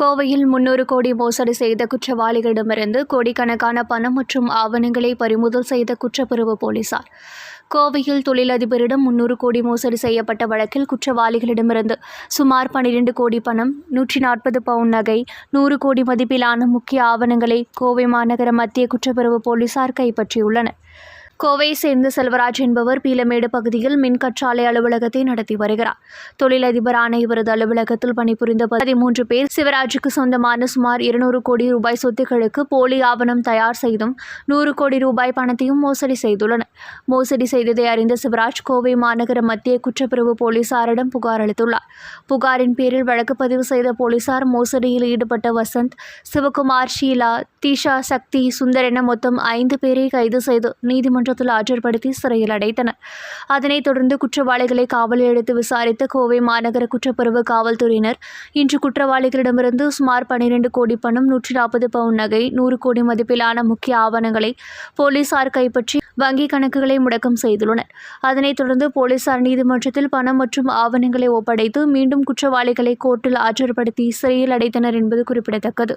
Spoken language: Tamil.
கோவையில் முன்னூறு கோடி மோசடி செய்த குற்றவாளிகளிடமிருந்து கோடிக்கணக்கான பணம் மற்றும் ஆவணங்களை பறிமுதல் செய்த குற்றப்பிரிவு போலீசார். கோவையில் தொழிலதிபரிடம் முன்னூறு கோடி மோசடி செய்யப்பட்ட வழக்கில் குற்றவாளிகளிடமிருந்து சுமார் பன்னிரண்டு கோடி பணம் நூற்றி நாற்பது பவுன் நகை நூறு கோடி மதிப்பிலான முக்கிய ஆவணங்களை கோவை மாநகர மத்திய குற்றப்பிரிவு போலீசார் கைப்பற்றியுள்ளனர். கோவையை சேர்ந்த செல்வராஜ் என்பவர் பீலமேடு பகுதியில் மின் கற்றாலை அலுவலகத்தை நடத்தி வருகிறார். தொழிலதிபரான இவரது அலுவலகத்தில் பணிபுரிந்த பதிமூன்று பேர் சிவராஜுக்கு சொந்தமான சுமார் இருநூறு கோடி ரூபாய் சொத்துக்களுக்கு போலி ஆவணம் தயார் செய்தும் நூறு கோடி ரூபாய் பணத்தையும் மோசடி செய்துள்ளனர். மோசடி செய்ததை அறிந்த சிவராஜ் கோவை மாநகர மத்திய குற்றப்பிரிவு போலீசாரிடம் புகார் அளித்துள்ளார். புகாரின் பேரில் வழக்கு பதிவு செய்த போலீசார் மோசடியில் ஈடுபட்ட வசந்த் சிவகுமார் ஷீலா தீஷா சக்தி சுந்தர் என மொத்தம் ஐந்து பேரை கைது செய்து நீதிமன்றத்தில் ஆஜர்படுத்தி சிறையில் அடைத்தனர். அதனைத் தொடர்ந்து குற்றவாளிகளை காவலில் எடுத்து விசாரித்த கோவை மாநகர குற்றப்பிரிவு காவல்துறையினர் இன்று குற்றவாளிகளிடமிருந்து சுமார் பனிரெண்டு கோடி பணம் நூற்றி நாற்பது பவுன் நகை நூறு கோடி மதிப்பிலான முக்கிய ஆவணங்களை போலீசார் கைப்பற்றி வங்கி கணக்குகளை முடக்கம் செய்துள்ளனர். அதனைத் தொடர்ந்து போலீசார் நீதிமன்றத்தில் பணம் மற்றும் ஆவணங்களை ஒப்படைத்து மீண்டும் குற்றவாளிகளை கோர்ட்டில் ஆஜர்படுத்தி சிறையில் அடைத்தனர் என்பது குறிப்பிடத்தக்கது.